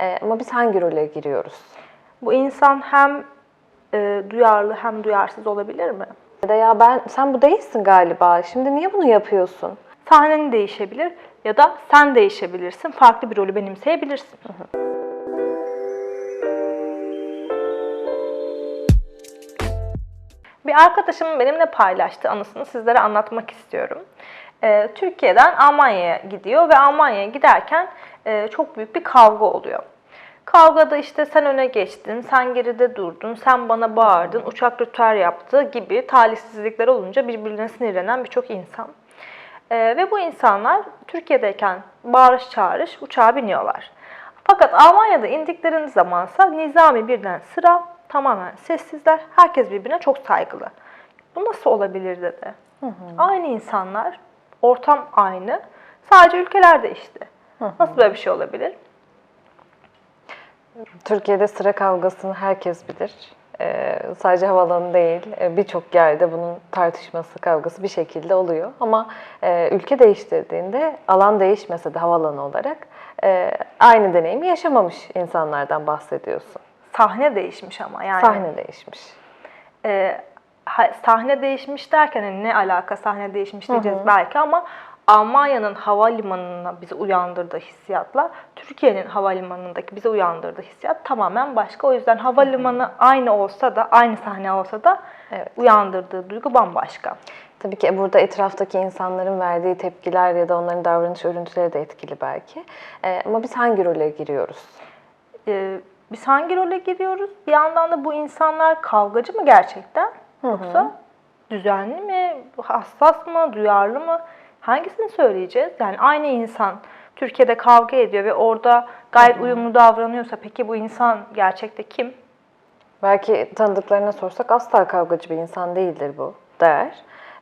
E, ama biz hangi role giriyoruz? Bu insan hem e, duyarlı hem duyarsız olabilir mi? Ya da ya ben sen bu değilsin galiba. Şimdi niye bunu yapıyorsun? Sahnen değişebilir ya da sen değişebilirsin. Farklı bir rolü benimseyebilirsin. Bir arkadaşımın benimle paylaştığı anısını sizlere anlatmak istiyorum. Ee, Türkiye'den Almanya'ya gidiyor ve Almanya'ya giderken e, çok büyük bir kavga oluyor. Kavgada işte sen öne geçtin, sen geride durdun, sen bana bağırdın, uçak rütüer yaptı gibi talihsizlikler olunca birbirine sinirlenen birçok insan. Ee, ve bu insanlar Türkiye'deyken bağırış çağırış uçağa biniyorlar. Fakat Almanya'da indikleriniz zamansa nizami birden sıra tamamen sessizler. Herkes birbirine çok saygılı. Bu nasıl olabilir dedi. Aynı insanlar, ortam aynı. Sadece ülkeler değişti. Nasıl böyle bir şey olabilir? Türkiye'de sıra kavgasını herkes bilir. Ee, sadece havalanı değil, e, birçok yerde bunun tartışması, kavgası bir şekilde oluyor. Ama e, ülke değiştirdiğinde alan değişmese de havalanı olarak e, aynı deneyimi yaşamamış insanlardan bahsediyorsun. Sahne değişmiş ama yani. Sahne değişmiş. e, ha- sahne değişmiş derken hani ne alaka sahne değişmiş diyeceğiz belki ama Almanya'nın havalimanına bizi uyandırdığı hissiyatla Türkiye'nin havalimanındaki bizi uyandırdığı hissiyat tamamen başka. O yüzden havalimanı aynı olsa da aynı sahne olsa da Evet. uyandırdığı duygu bambaşka. Tabii ki burada etraftaki insanların verdiği tepkiler ya da onların davranış örüntüleri de etkili belki. Ee, ama biz hangi role giriyoruz? Ee, biz hangi role giriyoruz? Bir yandan da bu insanlar kavgacı mı gerçekten? Yoksa düzenli mi, hassas mı, duyarlı mı? Hangisini söyleyeceğiz? Yani aynı insan Türkiye'de kavga ediyor ve orada gayet uyumlu davranıyorsa peki bu insan gerçekte kim? Belki tanıdıklarına sorsak asla kavgacı bir insan değildir bu der.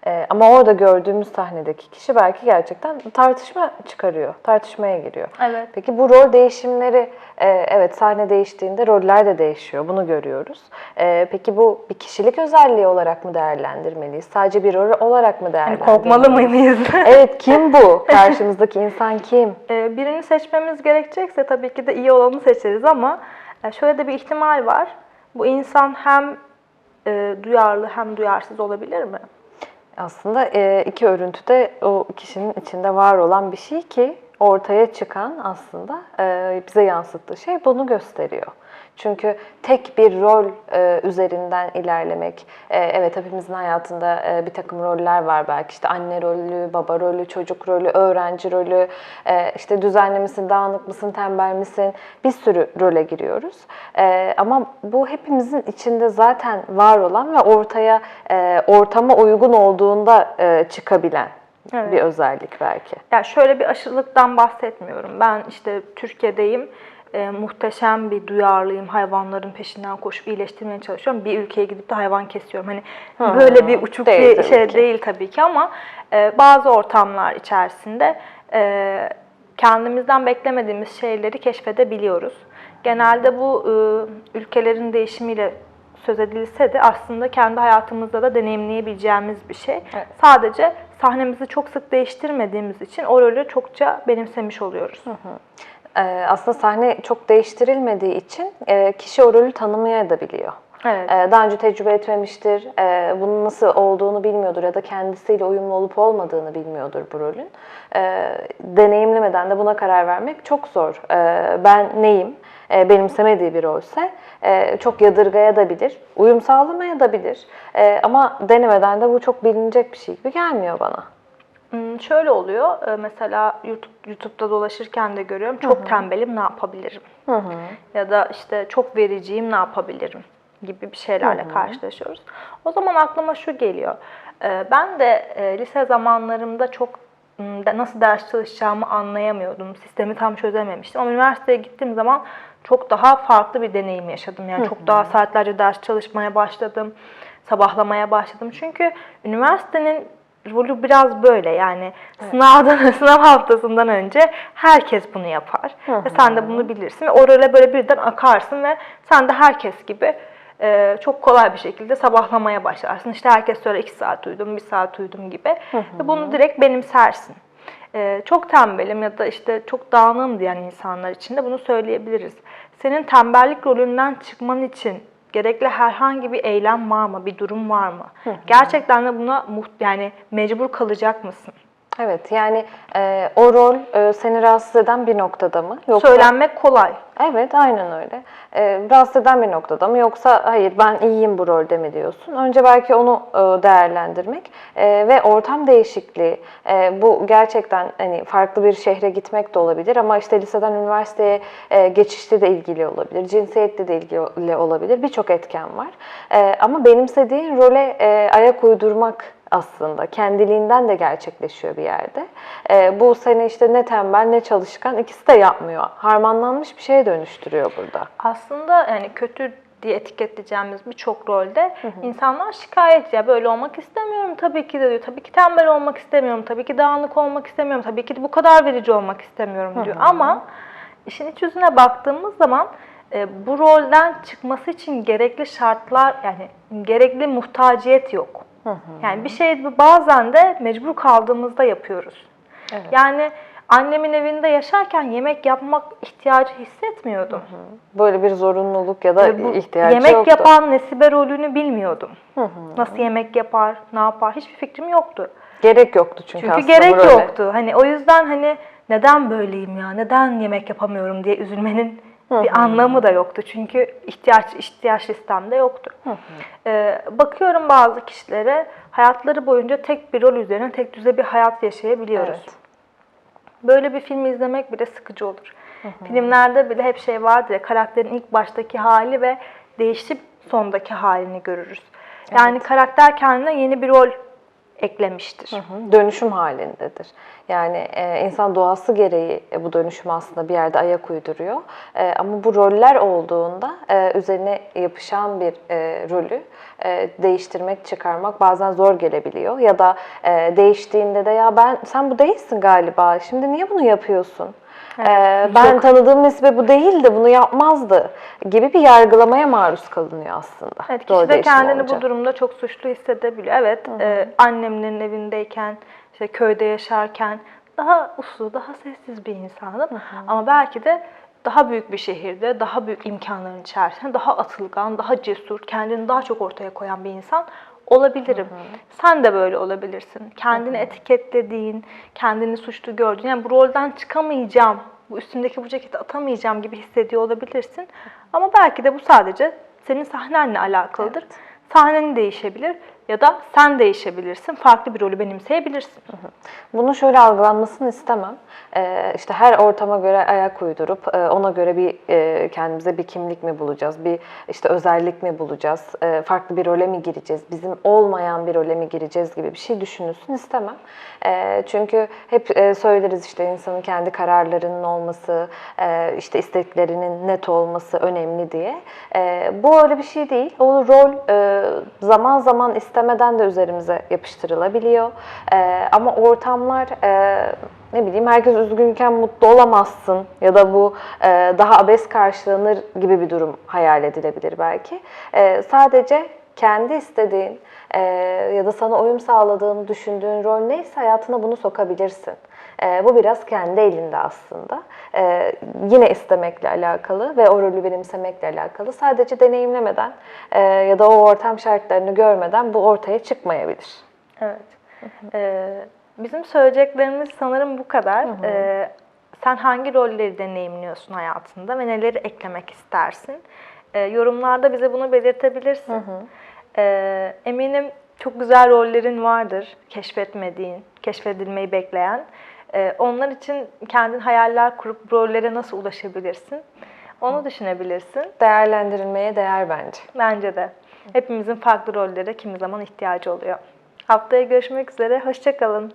Ee, ama orada gördüğümüz sahnedeki kişi belki gerçekten tartışma çıkarıyor, tartışmaya giriyor. Evet. Peki bu rol değişimleri, e, evet sahne değiştiğinde roller de değişiyor, bunu görüyoruz. E, peki bu bir kişilik özelliği olarak mı değerlendirmeliyiz? Sadece bir rol olarak mı Yani değerlendirmeliyiz? korkmalı mıyız? Evet, kim bu? Karşımızdaki insan kim? Ee, birini seçmemiz gerekecekse tabii ki de iyi olanı seçeriz ama e, şöyle de bir ihtimal var. Bu insan hem e, duyarlı hem duyarsız olabilir mi? Aslında e, iki örüntü de o kişinin içinde var olan bir şey ki ortaya çıkan aslında e, bize yansıttığı şey bunu gösteriyor. Çünkü tek bir rol e, üzerinden ilerlemek, e, evet hepimizin hayatında e, bir takım roller var belki işte anne rolü, baba rolü, çocuk rolü, öğrenci rolü, e, işte düzenli misin, dağınık mısın, tembel misin bir sürü role giriyoruz. E, ama bu hepimizin içinde zaten var olan ve ortaya e, ortama uygun olduğunda e, çıkabilen Evet. bir özellik belki. Ya şöyle bir aşırılıktan bahsetmiyorum. Ben işte Türkiye'deyim. E, muhteşem bir duyarlıyım. Hayvanların peşinden koşup iyileştirmeye çalışıyorum. Bir ülkeye gidip de hayvan kesiyorum. Hani Hı, böyle bir uçuk değil bir şey ki. değil tabii ki ama e, bazı ortamlar içerisinde e, kendimizden beklemediğimiz şeyleri keşfedebiliyoruz. Genelde bu e, ülkelerin değişimiyle söz edilse de aslında kendi hayatımızda da deneyimleyebileceğimiz bir şey. Evet. Sadece sahnemizi çok sık değiştirmediğimiz için o rolü çokça benimsemiş oluyoruz. Ee, aslında sahne çok değiştirilmediği için e, kişi o rolü tanımayabiliyor. Evet. Ee, Daha önce tecrübe etmemiştir, e, bunun nasıl olduğunu bilmiyordur ya da kendisiyle uyumlu olup olmadığını bilmiyordur bu rolün. Ee, Deneyimlemeden de buna karar vermek çok zor. Ee, Ben neyim? benimsemediği bir rolse e, çok yadırgayabilir, uyum sağlamayabilir. Ama denemeden de bu çok bilinecek bir şey gibi gelmiyor bana. Hmm, Şöyle oluyor, e, mesela YouTube, YouTube'da dolaşırken de görüyorum, çok tembelim ne yapabilirim? Ya da işte çok vericiyim ne yapabilirim? gibi bir şeylerle karşılaşıyoruz. O zaman aklıma şu geliyor. E, Ben de e, lise zamanlarımda çok m, de- nasıl ders çalışacağımı anlayamıyordum. Sistemi tam çözememiştim. Ama üniversiteye gittiğim zaman çok daha farklı bir deneyim yaşadım. Yani çok daha saatlerce ders çalışmaya başladım. Sabahlamaya başladım. Çünkü üniversitenin rolü biraz böyle yani sınavdan sınav haftasından önce herkes bunu yapar ve sen de bunu bilirsin ve o role böyle birden akarsın ve sen de herkes gibi e, çok kolay bir şekilde sabahlamaya başlarsın. İşte herkes söyle iki saat uyudum, bir saat uyudum gibi ve bunu direkt benimsersin. e, çok tembelim ya da işte çok dağınığım diyen insanlar için de bunu söyleyebiliriz. Senin tembellik rolünden çıkman için gerekli herhangi bir eylem var mı, bir durum var mı? Gerçekten de buna muht yani mecbur kalacak mısın? Evet yani e, o rol e, seni rahatsız eden bir noktada mı? Yoksa... Söylenmek kolay. Evet aynen öyle. E, rahatsız eden bir noktada mı yoksa hayır ben iyiyim bu rolde mi diyorsun? Önce belki onu e, değerlendirmek e, ve ortam değişikliği. E, bu gerçekten hani farklı bir şehre gitmek de olabilir ama işte liseden üniversiteye e, geçişte de ilgili olabilir, cinsiyetle de ilgili olabilir. Birçok etken var. E, ama benimsediğin role e, ayak uydurmak aslında. Kendiliğinden de gerçekleşiyor bir yerde. Ee, bu seni işte ne tembel ne çalışkan ikisi de yapmıyor. Harmanlanmış bir şeye dönüştürüyor burada. Aslında yani kötü diye etiketleyeceğimiz birçok rolde insanlar şikayet ya böyle olmak istemiyorum tabii ki de diyor. Tabii ki tembel olmak istemiyorum. Tabii ki dağınık olmak istemiyorum. Tabii ki de bu kadar verici olmak istemiyorum diyor. Ama işin iç yüzüne baktığımız zaman e, bu rolden çıkması için gerekli şartlar yani gerekli muhtaciyet yok. Yani bir şey bazen de mecbur kaldığımızda yapıyoruz. Evet. Yani annemin evinde yaşarken yemek yapmak ihtiyacı hissetmiyordum. Böyle bir zorunluluk ya da bu ihtiyacı yemek yoktu. yapan nesibe rolünü bilmiyordum. Nasıl yemek yapar, ne yapar hiçbir fikrim yoktu. Gerek yoktu çünkü, Çünkü gerek yoktu. Hani o yüzden hani neden böyleyim ya, neden yemek yapamıyorum diye üzülmenin bir anlamı da yoktu. Çünkü ihtiyaç ihtiyaç listemde yoktu. Ee, bakıyorum bazı kişilere hayatları boyunca tek bir rol üzerine tek düze bir hayat yaşayabiliyoruz. Evet. Böyle bir film izlemek bile sıkıcı olur. Filmlerde bile hep şey vardır ya karakterin ilk baştaki hali ve değişip sondaki halini görürüz. Yani karakter kendine yeni bir rol eklemiştir. Hı, Dönüşüm halindedir. Yani e, insan doğası gereği e, bu dönüşüm aslında bir yerde ayak uyduruyor. E, ama bu roller olduğunda e, üzerine yapışan bir e, rolü e, değiştirmek, çıkarmak bazen zor gelebiliyor. Ya da e, değiştiğinde de ya ben sen bu değilsin galiba. Şimdi niye bunu yapıyorsun? E, ben tanıdığım Nesibe bu değildi, bunu yapmazdı gibi bir yargılamaya maruz kalınıyor aslında. Evet, kişi de kendini olunca. bu durumda çok suçlu hissedebiliyor. Evet, e, annemlerin evindeyken, işte köyde yaşarken daha uslu, daha sessiz bir insanım. Ama belki de daha büyük bir şehirde, daha büyük imkanların içerisinde, daha atılgan, daha cesur, kendini daha çok ortaya koyan bir insan olabilirim. Sen de böyle olabilirsin. Kendini etiketlediğin, kendini suçlu gördüğün, yani bu rolden çıkamayacağım, bu üstümdeki bu ceketi atamayacağım gibi hissediyor olabilirsin. Ama belki de bu sadece senin sahnenle alakalıdır. Sahnen değişebilir ya da sen değişebilirsin. Farklı bir rolü benimseyebilirsin. Bunu şöyle algılanmasını istemem. Ee, işte her ortama göre ayak uydurup e, ona göre bir e, kendimize bir kimlik mi bulacağız, bir işte özellik mi bulacağız, e, farklı bir role mi gireceğiz, bizim olmayan bir role mi gireceğiz gibi bir şey düşünülsün istemem. E, çünkü hep söyleriz işte insanın kendi kararlarının olması, işte isteklerinin net olması önemli diye. E, bu öyle bir şey değil. O rol zaman zaman istemeden de üzerimize yapıştırılabiliyor. E, ama ortamlar e, ne bileyim herkes üzgünken mutlu olamazsın ya da bu e, daha abes karşılanır gibi bir durum hayal edilebilir belki. E, sadece kendi istediğin e, ya da sana uyum sağladığını düşündüğün rol neyse hayatına bunu sokabilirsin. E, bu biraz kendi elinde aslında. E, yine istemekle alakalı ve o rolü benimsemekle alakalı. Sadece deneyimlemeden e, ya da o ortam şartlarını görmeden bu ortaya çıkmayabilir. Evet. Ee, bizim söyleyeceklerimiz sanırım bu kadar. Ee, sen hangi rolleri deneyimliyorsun hayatında ve neleri eklemek istersin? Ee, yorumlarda bize bunu belirtebilirsin. Ee, eminim çok güzel rollerin vardır keşfetmediğin, keşfedilmeyi bekleyen. Ee, onlar için kendin hayaller kurup rollere nasıl ulaşabilirsin? Onu düşünebilirsin. Değerlendirilmeye değer bence. Bence de. Hepimizin farklı rollere kimi zaman ihtiyacı oluyor. Haftaya görüşmek üzere. Hoşçakalın.